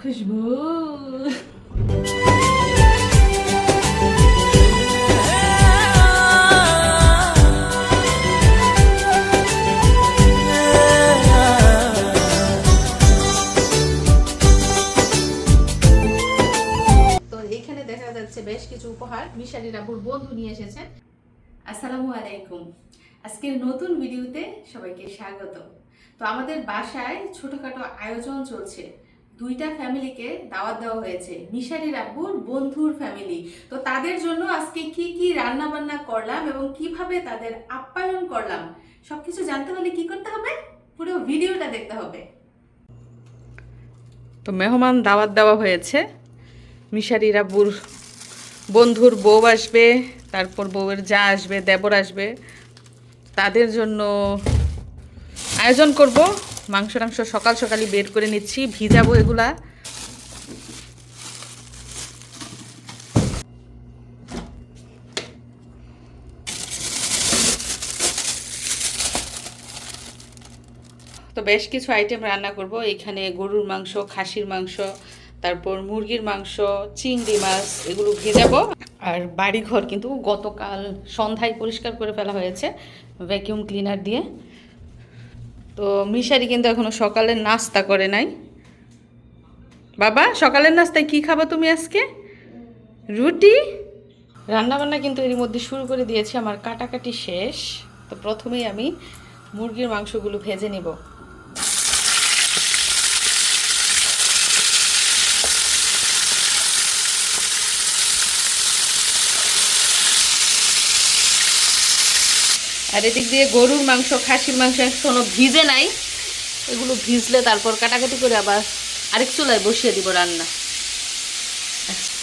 খুশবু বেশ কিছু উপহার মিশারি রাবুর বন্ধু নিয়ে এসেছেন। আসসালামু আলাইকুম। আজকের নতুন ভিডিওতে সবাইকে স্বাগত। তো আমাদের বাসায় ছোটখাটো আয়োজন চলছে। দুইটা ফ্যামিলিকে দাওয়াত দেওয়া হয়েছে। মিশারি রাব্বুর বন্ধুর ফ্যামিলি। তো তাদের জন্য আজকে কি কি রান্না বান্না করলাম এবং কীভাবে তাদের আপ্যায়ন করলাম, সবকিছু জানতে হলে কি করতে হবে? পুরো ভিডিওটা দেখতে হবে। তো মেহমান দাওয়াত দেওয়া হয়েছে। মিশারি রাব্বুর বন্ধুর বউ আসবে, তারপর বউয়ের যা আসবে, দেবর আসবে, তাদের জন্য আয়োজন করব। মাংস টাংস সকাল সকালই বের করে নিচ্ছি, ভিজাবো এগুলা। তো বেশ কিছু আইটেম রান্না করব। এখানে গরুর মাংস, খাসির মাংস, তারপর মুরগির মাংস, চিংড়ি মাছ, এগুলো ভেজাবো। আর বাড়িঘর কিন্তু গতকাল সন্ধ্যায় পরিষ্কার করে ফেলা হয়েছে ভ্যাকিউম ক্লিনার দিয়ে। তো মিশারি কিন্তু এখনও সকালের নাস্তা করে নাই। বাবা, সকালের নাস্তায় কি খাব তুমি আজকে? রুটি? রান্নাবান্না কিন্তু এর মধ্যে শুরু করে দিয়েছি, আমার কাটাকাটি শেষ। তো প্রথমেই আমি মুরগির মাংসগুলো ভেজে নিব। আর এদিক দিয়ে গরুর মাংস, খাসির মাংস এখনও ভিজে নাই। এগুলো ভিজলে তারপর কাটাকাটি করে আবার আরেক চুলায় বসিয়ে দিব রান্না।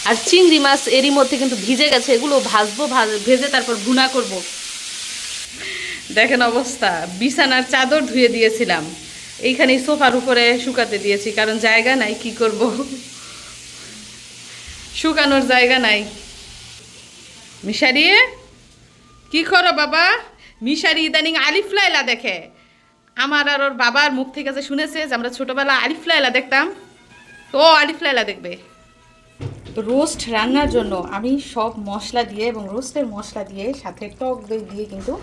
আর চিংড়ি মাছ এরই মধ্যে কিন্তু ভিজে গেছে, এগুলো ভাজবো, ভাজ, ভেজে তারপর ভুনা করব। দেখেন অবস্থা, বিছানার চাদর ধুয়ে দিয়েছিলাম। এইখানে সোফার উপরে শুকাতে দিয়েছি, কারণ জায়গা নাই, কি করব? শুকানোর জায়গা নাই। মিশারিয়ে, কি করো বাবা? মিশারি ইদানিং আলিফ লাইলা দেখে। আমার আর ওর বাবার মুখ থেকে যে শুনেছে যে আমরা ছোটবেলা আলিফ লাইলা দেখতাম, তো আলিফ লাইলা দেখবে। তো রোস্ট রান্নার জন্য আমি সব মশলা দিয়ে এবং রোস্টের মশলা দিয়ে, সাথে টক দই দিয়ে কিন্তু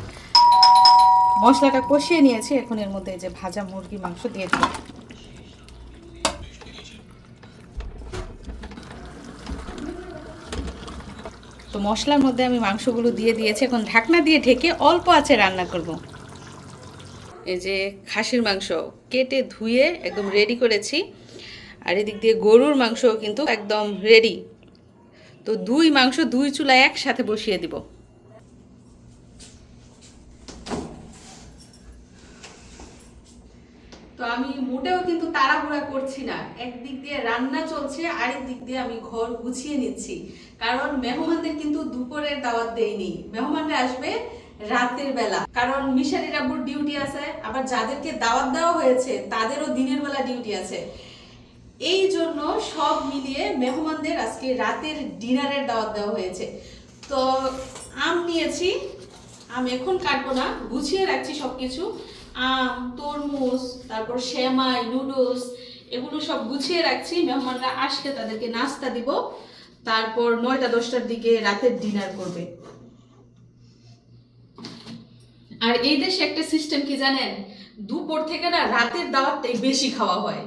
মশলাটা কষিয়ে নিয়েছি। এখন এর মধ্যে যে ভাজা মুরগি মাংস দিয়ে দিলাম। মশলার মধ্যে আমি মাংসগুলো দিয়ে দিয়েছি। এখন ঢাকনা দিয়ে ঢেকে অল্প আছে রান্না করব। এই যে খাসির মাংস কেটে ধুয়ে একদম রেডি করেছি। আর এদিক দিয়ে গরুর মাংস কিন্তু একদম রেডি তো দুই মাংস দুই চুলা একসাথে বসিয়ে দিব। তো আমি মোটেও কিন্তু তাড়াহুড়া করছি না। একদিক দিয়ে রান্না চলছে আরেক দিক দিয়ে আমি ঘর গুছিয়ে নিচ্ছি। কারণ মেহমানদের কিন্তু দুপুরের দাওয়াত দেয়নি। মেহমানরা আসবে রাতের বেলা। কারণ মিশারি রাব্বুর ডিউটি আছে, আবার যাদেরকে দাওয়াত দেওয়া হয়েছে, তাদেরও দিনের বেলা ডিউটি আছে। এই জন্য সব মিলিয়ে মেহমানদের আজকে রাতের ডিনারের দাওয়াত দেওয়া হয়েছে। তো আম নিয়েছি, আম এখন কাটবো না, গুছিয়ে রাখছি সবকিছু। আম, তরমুজ, তারপর সেমাই, নুডলস, এগুলো সব গুছিয়ে রাখছি। মেহমানরা আসলে তাদেরকে নাস্তা দিব। তারপর নয়টা দশটার দিকে রাতের ডিনার করবে। আর এই দেশে একটা সিস্টেম কি জানেন? দুপুর থেকে না রাতের দাওয়াতটাই বেশি খাওয়া হয়।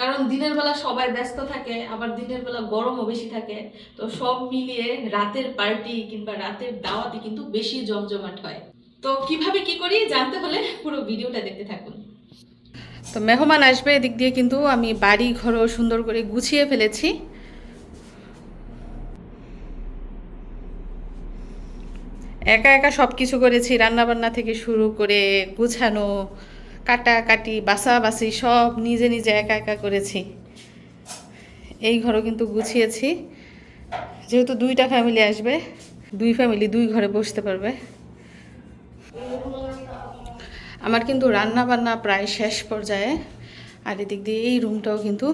কারণ দিনের বেলা সবাই ব্যস্ত থাকে, আবার দিনের বেলা গরমও বেশি থাকে। তো সব মিলিয়ে রাতের পার্টি কিংবা রাতের দাওয়াতে কিন্তু বেশি জমজমাট হয়। তো কীভাবে কি করি জানতে হলে পুরো ভিডিওটা দেখতে থাকুন। তো মেহমান আসবে, এদিক দিয়ে কিন্তু আমি বাড়ি ঘরও সুন্দর করে গুছিয়ে ফেলেছি। একা একা সব কিছু করেছি, রান্নাবান্না থেকে শুরু করে গুছানো, কাটাকাটি, বাসাবাসি সব নিজে নিজে একা একা করেছি। এই ঘরও কিন্তু গুছিয়েছি। যেহেতু দুইটা ফ্যামিলি আসবে, দুই ফ্যামিলি দুই ঘরে বসতে পারবে। আমার কিন্তু রান্না বান্না প্রায় শেষ পর্যায়ে। আর এদিক দিয়ে এই রুমটাও কিন্তু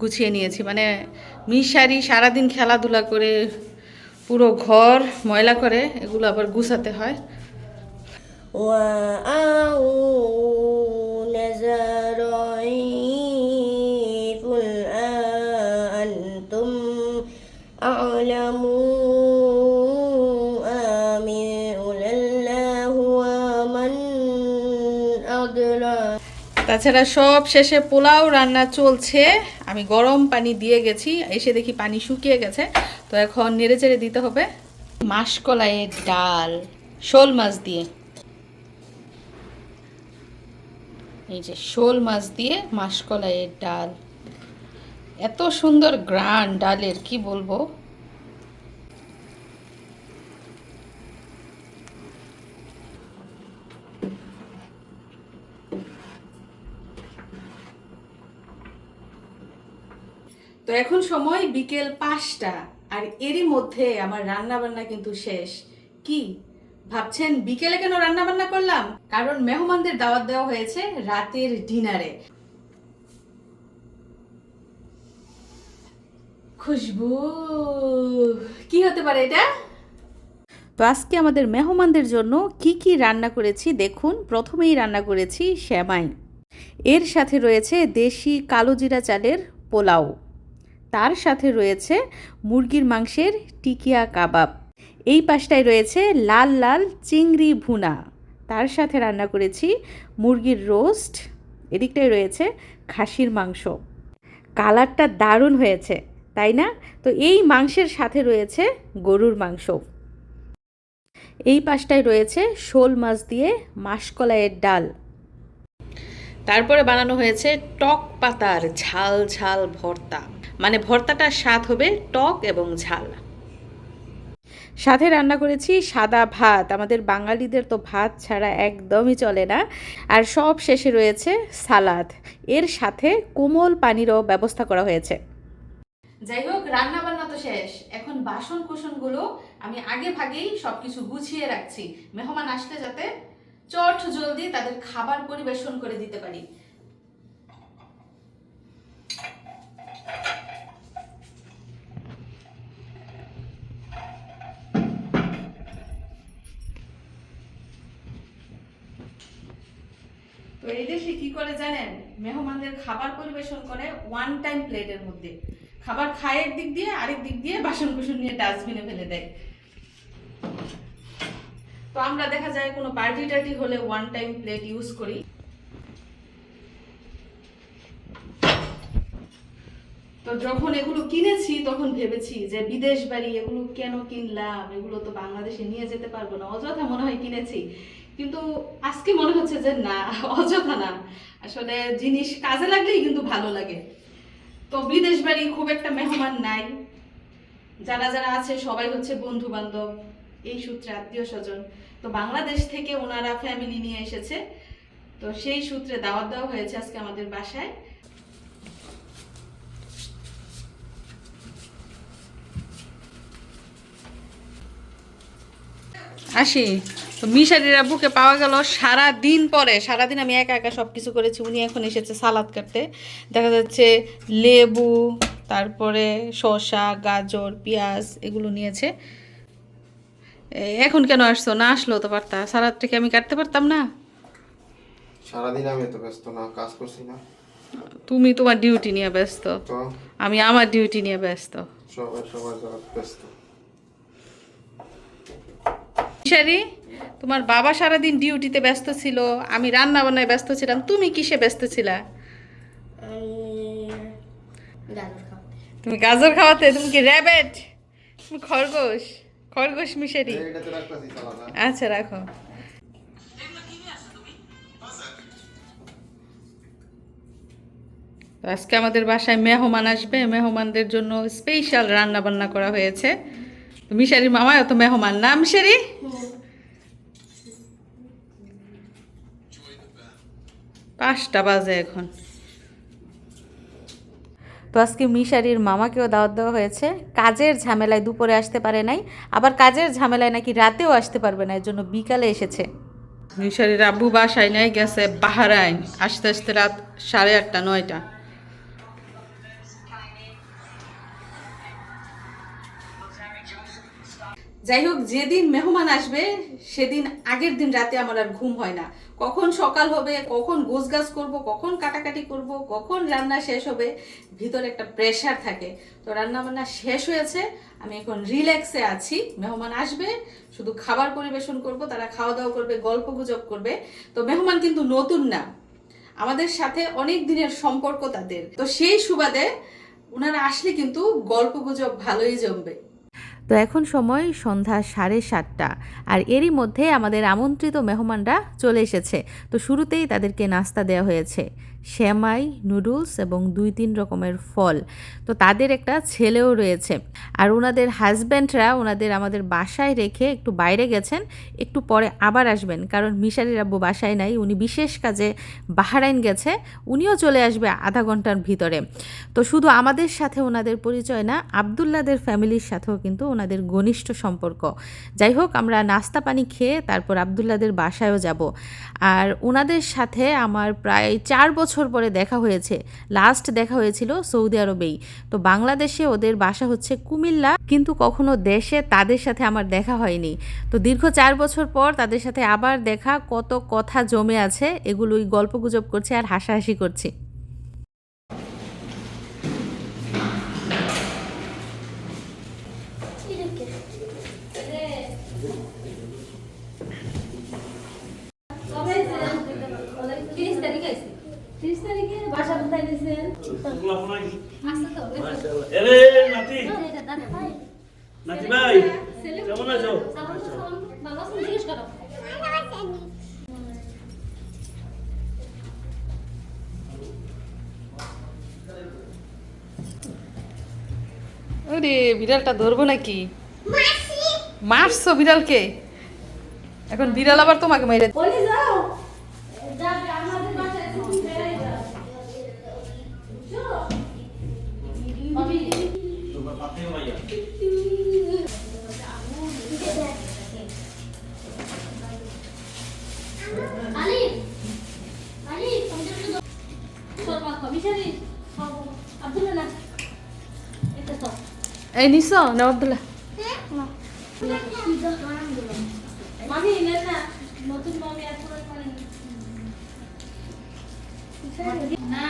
গুছিয়ে নিয়েছি। মানে মিশারি সারাদিন খেলাধুলা করে পুরো ঘর ময়লা করে এগুলো আবার গুছাতে হয়। তাছাড়া সব শেষে পোলাও রান্না চলছে। আমি গরম পানি দিয়ে গেছি এসে দেখি পানি শুকিয়ে গেছে। তো এখন নেড়ে চেড়ে দিতে হবে। মাসকলাইয়ের ডাল শোল মাছ দিয়ে। এই যে শোল মাছ দিয়ে মাসকলাইয়ের ডাল। এত সুন্দর গ্রান ডালের কি বলব? তো এখন সময় বিকেল পাঁচটা। আর এরই মধ্যে আমার রান্না বান্না কিন্তু শেষ। কি? ভাবছেন বিকেলে কেন রান্না বান্না করলাম? কারণ মেহমানদের দাওয়াত দেওয়া হয়েছে রাতের ডিনারে। খুশবু, কি হতে পারে এটা? তো আজকে আমাদের মেহমানদের জন্য কি কি রান্না করেছি দেখুন। প্রথমেই রান্না করেছি শ্যামাই এর সাথে রয়েছে দেশি কালো জিরা চালের পোলাও। তার সাথে রয়েছে মুরগির মাংসের টিকিয়া কাবাব। এই পাশটায় রয়েছে লাল লাল চিংড়ি ভুনা। তার সাথে রান্না করেছি মুরগির রোস্ট। এদিকটায় রয়েছে খাসির মাংস। কালারটা দারুণ হয়েছে, তাই না? তো এই মাংসের সাথে রয়েছে গরুর মাংস। এই পাশটায় রয়েছে শোল মাছ দিয়ে মাসকলাইয়ের ডাল। তারপরে বানানো হয়েছে টক পাতার ঝাল ঝাল ভর্তা। মানে ভর্তাটার স্বাদ হবে টক এবং ঝাল। সাথে রান্না করেছি সাদা ভাত। আমাদের বাঙালিদের তো ভাত ছাড়া একদমই চলে না। আর সব শেষে রয়েছে সালাদ। এর সাথে কোমল পানিরও ব্যবস্থা করা হয়েছে। যাই হোক রান্না বান্না তো শেষ। এখন বাসন কোসনগুলো আমি আগে ভাগেই সবকিছু গুছিয়ে রাখছি। মেহমান আসলে যাতে চট জলদি তাদের খাবার পরিবেশন করে দিতে পারি। তো এই দেশে কি করে জানেন? মেহমানদের খাবার পরিবেশন করে ওয়ান টাইম প্লেটের মধ্যে। খাবার খায় এক দিক দিয়ে, আরেক দিক দিয়ে বাসন কুসন নিয়ে ডাস্টবিনে ফেলে দেয়। তো আমরা দেখা যায় কোনো পার্টি টার্টি হলে ওয়ান টাইম প্লেট ইউজ করি। তো যখন এগুলো কিনেছি, তখন ভেবেছি যে বিদেশ বাড়ি এগুলো কেন কিনলাম? এগুলো তো বাংলাদেশে নিয়ে যেতে পারব না। অযথা মনে হয় কিনেছি। কিন্তু আজকে মনে হচ্ছে যে না, অযথা না। আসলে জিনিস কাজে লাগলেই কিন্তু ভালো লাগে। তো বিদেশ বাড়ি খুব একটা মেহমান নাই। যারা যারা আছে, সবাই হচ্ছে বন্ধু বান্ধব এই সূত্রে আত্মীয় স্বজন। তো বাংলাদেশ থেকে ওনারা ফ্যামিলি নিয়ে এসেছে। তো সেই সূত্রে দাওয়াত দেওয়া হয়েছে আজকে আমাদের বাসায়। আসি। তো মিশারির আব্বুকে পাওয়া গেল সারা দিন পরে সারা দিন আমি একা একা সব কিছু করেছি উনি এখন এসেছে সালাদ কাটতে। দেখা যাচ্ছে লেবু তারপরে শসা গাজর পেঁয়াজ এগুলো নিয়েছে। এখন কেন আসছো? না আসলো তো পারতা সালাদটা কি আমি কাটতে পারতাম না? সারাদিন আমি এত ব্যস্ত না কাজ করছি না। তুমি তোমার ডিউটি নিয়ে ব্যস্ত। আমি আমার ডিউটি নিয়ে ব্যস্ত। সবাই সবার ব্যস্ত। মিশারি তোমার বাবা সারাদিন ডিউটিতে ব্যস্ত ছিল আমি রান্না বান্নায় ব্যস্ত ছিলাম তুমি কিসে ব্যস্ত ছিলা? তুমি গাজর খাওয়াতে তুমি কি র্যাবেট তুমি খরগোশ? খরগোশ মিশারি আচ্ছা রাখো। আজকে আমাদের বাসায় মেহমান আসবে মেহমানদের জন্য স্পেশাল রান্না বান্না করা হয়েছে। তো মিশারির মামাও তো মেহমান। না মিশারি পাঁচটা বাজে এখন। তো আজকে মিশারির মামাকেও দাওয়াত দেওয়া হয়েছে। কাজের ঝামেলায় দুপুরে আসতে পারে নাই আবার কাজের ঝামেলায় নাকি রাতেও আসতে পারবে না এর জন্য বিকালে এসেছে। মিশারির আব্বু বাসায় নেই গেছে বাহারাইন। আসতে আসতে রাত সাড়ে আটটা নয়টা। যাই হোক, যেদিন মেহমান আসবে, সেদিন আগের দিন রাতে আমার আর ঘুম হয় না। কখন সকাল হবে, কখন গোছগাছ করব, কখন কাটাকাটি করব, কখন রান্না শেষ হবে, ভিতরে একটা প্রেশার থাকে। তো রান্না বান্না শেষ হয়েছে, আমি এখন রিল্যাক্সে আছি। মেহমান আসবে, শুধু খাবার পরিবেশন করব, তারা খাওয়া দাওয়া করবে গল্প গুজব করবে। তো মেহমান কিন্তু নতুন না। আমাদের সাথে অনেক দিনের সম্পর্ক তাদের। তো সেই সুবাদে ওনারা আসলে কিন্তু গল্প গুজব ভালোই জমবে। তো এখন সময় সন্ধ্যা সাড়ে সাতটা। আর এরই মধ্যে আমাদের আমন্ত্রিত মেহমানরা চলে এসেছে। তো শুরুতেই তাদেরকে নাস্তা দেওয়া হয়েছে। শ্যামাই নুডলস এবং দুই তিন রকমের ফল। তো তাদের একটা ছেলেও রয়েছে। আর ওনাদের হাজব্যান্ডরা ওনাদের আমাদের বাসায় রেখে একটু বাইরে গেছেন, একটু পরে আবার আসবেন। কারণ মিশারির আব্বু বাসায় নাই, উনি বিশেষ কাজে বাহারাইন গেছে, উনিও চলে আসবে আধা ঘণ্টার ভিতরে। তো শুধু আমাদের সাথে ওনাদের পরিচয় না, আবদুল্লাদের ফ্যামিলির সাথেও কিন্তু ওনাদের ঘনিষ্ঠ সম্পর্ক। যাই হোক, আমরা নাস্তা পানি খেয়ে তারপর আবদুল্লাদের বাসায়ও যাব। আর ওনাদের সাথে আমার প্রায় চার বছর পরে দেখা হয়েছে। লাস্ট দেখা হয়েছিল সৌদি আরবেই। তো বাংলাদেশে ওদের বাসা হচ্ছে কুমিল্লা, কিন্তু কখনো দেশে তাদের সাথে আমার দেখা হয়নি। তো দীর্ঘ চার বছর পর তাদের সাথে আবার দেখা, কত কথা জমে আছে, এগুলোই গল্প গুজব করছে আর হাসাহাসি করছি। এরে নাতি। নাতি ভাই কেমন আছো? ওরে বিড়ালটা ধরবো নাকি? মারছো বিড়ালকে? এখন বিড়াল আবার তোমাকে মেরে যাও। এই নিস না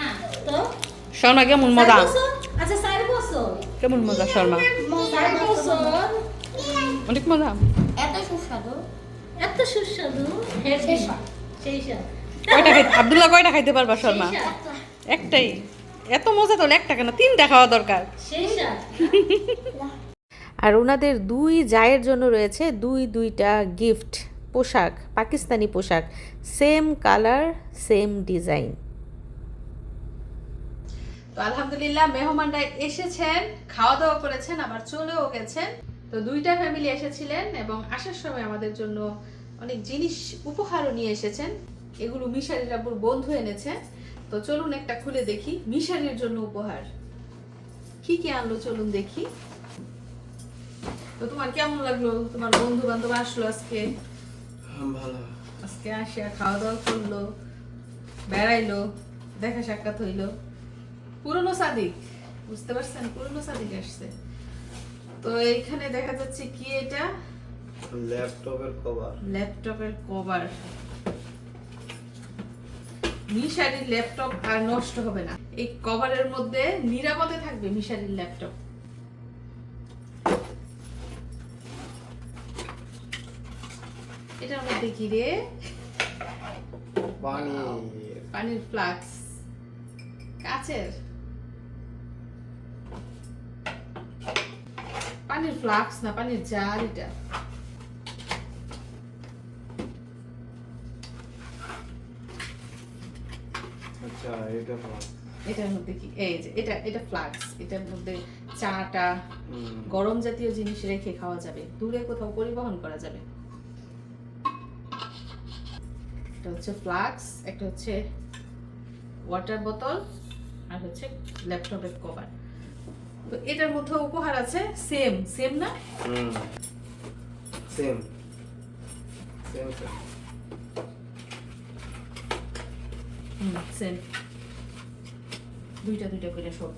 তো শর্মা কেমন মজা? আচ্ছা কেমন মজা শর্মা অনেক মজা এত সুস্বাদু এত সুস্বাদু সেই কয়টা খাইতে আব্দুল্লাহ কয়টা খাইতে পারবা শর্মা একটাই এত মজা তো একটা কেন? তিনটা খাওয়া দরকার। আর ওনাদের দুই জায়ের জন্য রয়েছে দুই দুইটা গিফট পোশাক পাকিস্তানি পোশাক। Same colour same design. তো আলহামদুলিল্লাহ মেহমানরা এসেছেন খাওয়া দাওয়া করেছেন আবার চলেও গেছেন। তো দুইটা ফ্যামিলি এসেছিলেন এবং আসার সময় আমাদের জন্য অনেক জিনিস উপহারও নিয়ে এসেছেন। এগুলো মিশারির আব্বুর বন্ধু এনেছে। তো চলুন একটা খুলে দেখি মিশারির জন্য উপহার। কি কি আনলো চলুন দেখি। তো তোমার কেমন লাগল? তোমার বন্ধু বান্ধব আসলো আজকে? ভালো। আজকে আসিয়া খাওয়া দাওয়া করল বেড়াইলো দেখা সাক্ষাৎ হইল। পুরনো সাদিক বুঝতে পারছেন? পুরনো সাদিক আসছে। তো এইখানে দেখা যাচ্ছে কি এটা? ল্যাপটপের কভার ল্যাপটপের কভার মিশারির ল্যাপটপ আর নষ্ট হবে না। এই কভারের মধ্যে নিরাপদে থাকবে মিশারির ল্যাপটপ। এটার মধ্যে কি রে। পানি পানির ফ্লাক্স। কাচের। পানির ফ্লাক্স না পানির জার এটা। আচ্ছা এটা এটার মধ্যে কি? এই যে এটা এটা ফ্লাক্স এটার মধ্যে চাটা গরম জাতীয় জিনিস রেখে খাওয়া যাবে। দূরে কোথাও পরিবহন করা যাবে। এটা হচ্ছে ফ্লাক্স একটা হচ্ছে ওয়াটার বোতল আর হচ্ছে ল্যাপটপের কভার তো এটার মধ্যে উপহার আছে সেম সেম না? সেম সেম সেম হুম দুইটা দুইটা করে সব।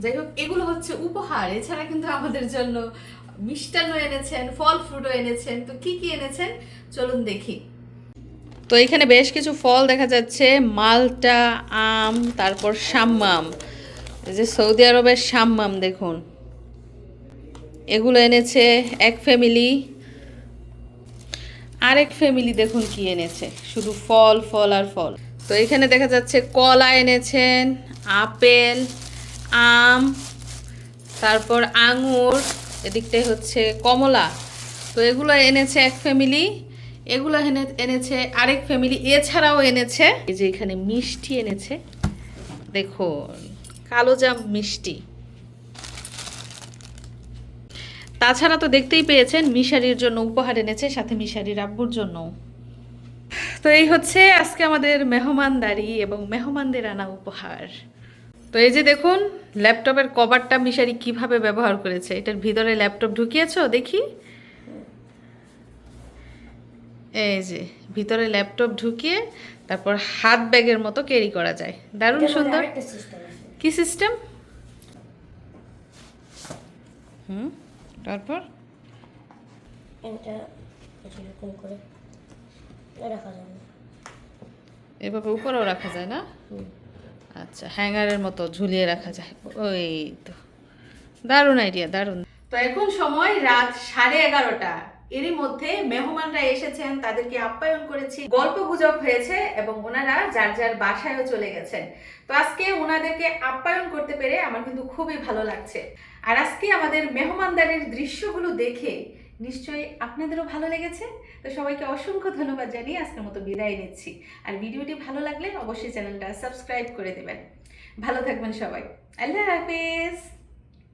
যাই হোক, এগুলো হচ্ছে উপহার। এছাড়া কিন্তু আমাদের জন্য মিষ্টান্ন এনেছেন, ফল ফ্রুটও এনেছেন। তো কি কি এনেছেন? চলুন দেখি। তো এখানে বেশ কিছু ফল দেখা যাচ্ছে। মালটা, আম, তারপর সাম্মাম। এই যে সৌদি আরবের সাম্মাম, দেখুন। এগুলো এনেছে এক ফ্যামিলি আরেক ফ্যামিলি দেখুন কি এনেছে। শুধু ফল ফল আর ফল। তো এখানে দেখা যাচ্ছে কলা এনেছেন, আপেল, আম, তারপর আঙুর, এদিকটায় হচ্ছে কমলা। তো এগুলো এনেছে এক ফ্যামিলি এগুলো এনে, এনেছে আরেক ফ্যামিলি এছাড়াও এনেছে। এই যে এখানে মিষ্টি এনেছে। দেখুন, কালো জাম মিষ্টি। তাছাড়া তো দেখতেই পেয়েছেন মিশারির জন্য উপহার এনেছে সাথে মিশারির আব্বুর জন্য। তো এই হচ্ছে আজকে আমাদের মেহমানদারি এবং মেহমানদের আনা উপহার। তো এই যে দেখুন ল্যাপটপের কভারটা মিশারি কীভাবে ব্যবহার করেছে এটার ভিতরে ল্যাপটপ ঢুকিয়েছো দেখি। এই যে ভিতরে ল্যাপটপ ঢুকিয়ে তারপর হাত ব্যাগের মতো ক্যারি করা যায়। দারুণ সুন্দর। কি সিস্টেম হুম? তারপর? এটা এরকম করে? রাখা যাবে এভাবে উপরেও রাখা যায় না? আচ্ছা হ্যাঙ্গারের মতো ঝুলিয়ে রাখা যায়। ওই তো দারুণ আইডিয়া দারুণ। তো এখন সময় রাত সাড়ে এগারোটা। এরই মধ্যে মেহমানরা এসেছেন তাদেরকে আপ্যায়ন করেছি। গল্প গুজব হয়েছে এবং ওনারা যার যার বাসায়ও চলে গেছেন। তো আজকে ওনাদেরকে আপ্যায়ন করতে পেরে আমার কিন্তু খুবই ভালো লাগছে। আর আজকে আমাদের মেহমানদারের দৃশ্যগুলো দেখে নিশ্চয়ই আপনাদেরও ভালো লেগেছে। তো সবাইকে অসংখ্য ধন্যবাদ জানিয়ে আজকের মতো বিদায় নিচ্ছি। আর ভিডিওটি ভালো লাগলে অবশ্যই চ্যানেলটা সাবস্ক্রাইব করে দেবেন। ভালো থাকবেন সবাই। আল্লাহ হাফেজ।